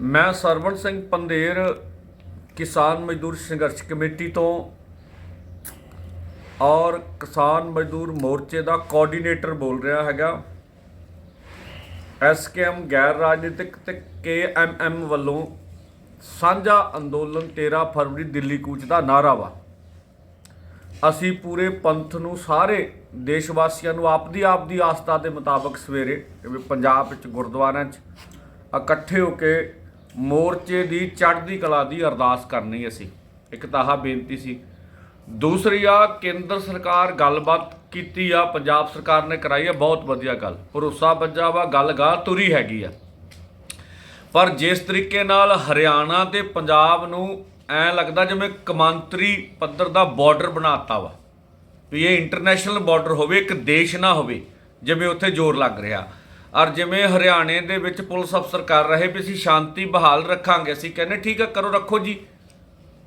ਮੈਂ ਸਰਵਣ ਸਿੰਘ ਪੰਦੇਰ, ਕਿਸਾਨ ਮਜ਼ਦੂਰ ਸੰਘਰਸ਼ ਕਮੇਟੀ ਤੋਂ ਔਰ ਕਿਸਾਨ ਮਜ਼ਦੂਰ ਮੋਰਚੇ ਦਾ ਕੋਆਰਡੀਨੇਟਰ ਬੋਲ ਰਿਹਾ ਹੈਗਾ। ਐਸਕੇਐਮ ਗੈਰ ਰਾਜਨੀਤਿਕ ਤੇ ਕੇਐਮਐਮ ਵੱਲੋਂ ਸਾਂਝਾ ਅੰਦੋਲਨ 13 ਫਰਵਰੀ ਦਿੱਲੀ ਕੂਚ ਦਾ ਨਾਅਰਾ ਵਾ। ਅਸੀਂ ਪੂਰੇ ਪੰਥ ਨੂੰ ਸਾਰੇ ਦੇਸ਼ ਵਾਸੀਆਂ ਨੂੰ ਆਪਦੀ ਆਪਦੀ ਆਸਥਾ ਦੇ ਮੁਤਾਬਕ ਸਵੇਰੇ ਪੰਜਾਬ ਵਿੱਚ ਗੁਰਦੁਆਰਿਆਂ 'ਚ, ਇਕੱਠੇ ਹੋ ਕੇ ਮੋਰਚੇ ਦੀ ਚੜ੍ਹਦੀ ਕਲਾ ਦੀ ਅਰਦਾਸ ਕਰਨੀ ਅਸੀਂ। ਇੱਕ ਤਾਂ ਆਹ ਬੇਨਤੀ ਸੀ। ਦੂਸਰੀ ਆ, ਕੇਂਦਰ ਸਰਕਾਰ ਗੱਲਬਾਤ ਕੀਤੀ ਆ, ਪੰਜਾਬ ਸਰਕਾਰ ਨੇ ਕਰਾਈ ਆ, ਬਹੁਤ ਵਧੀਆ ਗੱਲ। ਭਰੋਸਾ ਬੱਜਾ ਵਾ, ਗੱਲ ਗਾਹ ਤੁਰੀ ਹੈਗੀ ਆ। ਪਰ ਜਿਸ ਤਰੀਕੇ ਨਾਲ ਹਰਿਆਣਾ ਤੇ ਪੰਜਾਬ ਨੂੰ ਐ ਲੱਗਦਾ ਜਿਵੇਂ ਕਮਾਂਤਰੀ ਪੱਧਰ ਦਾ ਬਾਰਡਰ ਬਣਾਤਾ ਵਾ, ਵੀ ਇਹ ਇੰਟਰਨੈਸ਼ਨਲ ਬਾਰਡਰ ਹੋਵੇ, ਇੱਕ ਦੇਸ਼ ਨਾ ਹੋਵੇ, ਜਿਵੇਂ ਉੱਥੇ ਜ਼ੋਰ ਲੱਗ ਰਿਹਾ। ਔਰ ਜਿਵੇਂ ਹਰਿਆਣੇ ਦੇ ਵਿੱਚ ਪੁਲਿਸ ਅਫਸਰ ਕਰ ਰਹੇ ਵੀ ਅਸੀਂ ਸ਼ਾਂਤੀ ਬਹਾਲ ਰੱਖਾਂਗੇ, ਅਸੀਂ ਕਹਿੰਦੇ ਠੀਕ ਆ ਕਰੋ, ਰੱਖੋ ਜੀ।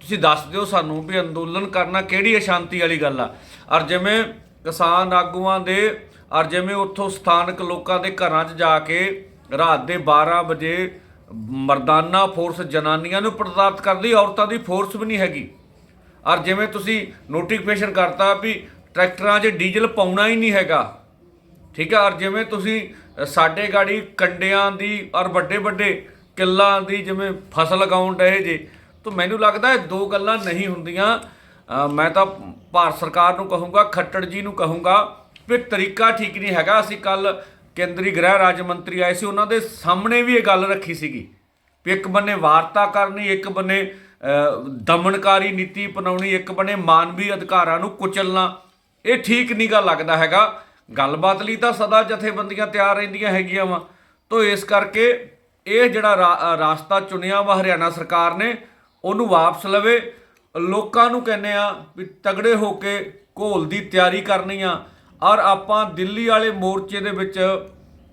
ਤੁਸੀਂ ਦੱਸ ਦਿਓ ਸਾਨੂੰ ਵੀ ਅੰਦੋਲਨ ਕਰਨਾ ਕਿਹੜੀ ਅਸ਼ਾਂਤੀ ਵਾਲੀ ਗੱਲ ਆ। ਔਰ ਜਿਵੇਂ ਕਿਸਾਨ ਆਗੂਆਂ ਦੇ, ਔਰ ਜਿਵੇਂ ਉੱਥੋਂ ਸਥਾਨਕ ਲੋਕਾਂ ਦੇ ਘਰਾਂ 'ਚ ਜਾ ਕੇ ਰਾਤ ਦੇ 12 ਵਜੇ ਮਰਦਾਨਾ ਫੋਰਸ ਜਨਾਨੀਆਂ ਨੂੰ ਪ੍ਰਤਾਪ ਕਰਦੀ ਔਰਤਾਂ ਦੀ ਫੋਰਸ ਵੀ ਨਹੀਂ ਹੈਗੀ। ਔਰ ਜਿਵੇਂ ਤੁਸੀਂ ਨੋਟੀਫਿਕੇਸ਼ਨ ਕਰਤਾ ਵੀ ਟਰੈਕਟਰਾਂ 'ਚ ਡੀਜ਼ਲ ਪਾਉਣਾ ਹੀ ਨਹੀਂ ਹੈਗਾ। ਠੀਕ ਹੈ, ਔਰ ਜਿਵੇਂ ਤੁਸੀਂ ਸਾਡੇ ਗਾੜੀ ਕੰਡਿਆਂ ਦੀ ਔਰ ਵੱਡੇ ਵੱਡੇ ਕਿੱਲਾਂ ਦੀ ਜਿਵੇਂ ਫਸਲ ਲਗਾਉਣ ਡਏ ਜੇ, ਤਾਂ ਮੈਨੂੰ ਲੱਗਦਾ ਇਹ ਦੋ ਗੱਲਾਂ ਨਹੀਂ ਹੁੰਦੀਆਂ। ਮੈਂ ਤਾਂ ਭਾਰਤ ਸਰਕਾਰ ਨੂੰ ਕਹੂੰਗਾ, ਖੱਟੜ ਜੀ ਨੂੰ ਕਹੂੰਗਾ ਵੀ ਤਰੀਕਾ ਠੀਕ ਨਹੀਂ ਹੈਗਾ। ਅਸੀਂ ਕੱਲ ਕੇਂਦਰੀ ਗ੍ਰਹਿ ਰਾਜ ਮੰਤਰੀ ਆਏ ਸੀ, ਉਹਨਾਂ ਦੇ ਸਾਹਮਣੇ ਵੀ ਇਹ ਗੱਲ ਰੱਖੀ ਸੀਗੀ ਵੀ ਇੱਕ ਬੰਨੇ ਵਾਰਤਾ ਕਰਨੀ, ਇੱਕ ਬੰਨੇ ਦਮਨਕਾਰੀ ਨੀਤੀ ਅਪਣਾਉਣੀ, ਇੱਕ ਬੰਨੇ ਮਾਨਵੀ ਅਧਿਕਾਰਾਂ ਨੂੰ ਕੁਚਲਣਾ। ਇਹ ਠੀਕ ਨਹੀਂ ਗਾ ਲੱਗਦਾ ਹੈਗਾ। ਗੱਲਬਾਤ ਲਈ ਤਾਂ ਸਦਾ ਜਥੇਬੰਦੀਆਂ ਤਿਆਰ ਰਹਿੰਦੀਆਂ ਹੈਗੀਆਂ ਵਾ। ਤੋਂ ਇਸ ਕਰਕੇ ਇਹ ਜਿਹੜਾ ਰਾਸਤਾ ਚੁਣਿਆ ਵਾ ਹਰਿਆਣਾ ਸਰਕਾਰ ਨੇ, ਉਹਨੂੰ ਵਾਪਸ ਲਵੇ। ਲੋਕਾਂ ਨੂੰ ਕਹਿੰਦੇ ਆ ਵੀ ਤਗੜੇ ਹੋ ਕੇ ਘੋਲ ਦੀ ਤਿਆਰੀ ਕਰਨੀ ਆ। ਔਰ ਆਪਾਂ ਦਿੱਲੀ ਵਾਲੇ ਮੋਰਚੇ ਦੇ ਵਿੱਚ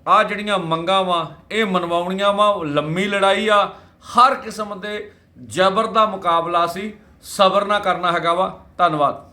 ਆ ਜਿਹੜੀਆਂ ਮੰਗਾਂ ਵਾ, ਇਹ ਮਨਵਾਉਣੀਆਂ ਵਾ। ਲੰਮੀ ਲੜਾਈ ਆ। ਹਰ ਕਿਸਮ ਦੇ ਜ਼ਬਰ ਦਾ ਮੁਕਾਬਲਾ ਸੀ। ਸਬਰ ਨਾ ਕਰਨਾ ਹੈਗਾ ਵਾ। ਧੰਨਵਾਦ।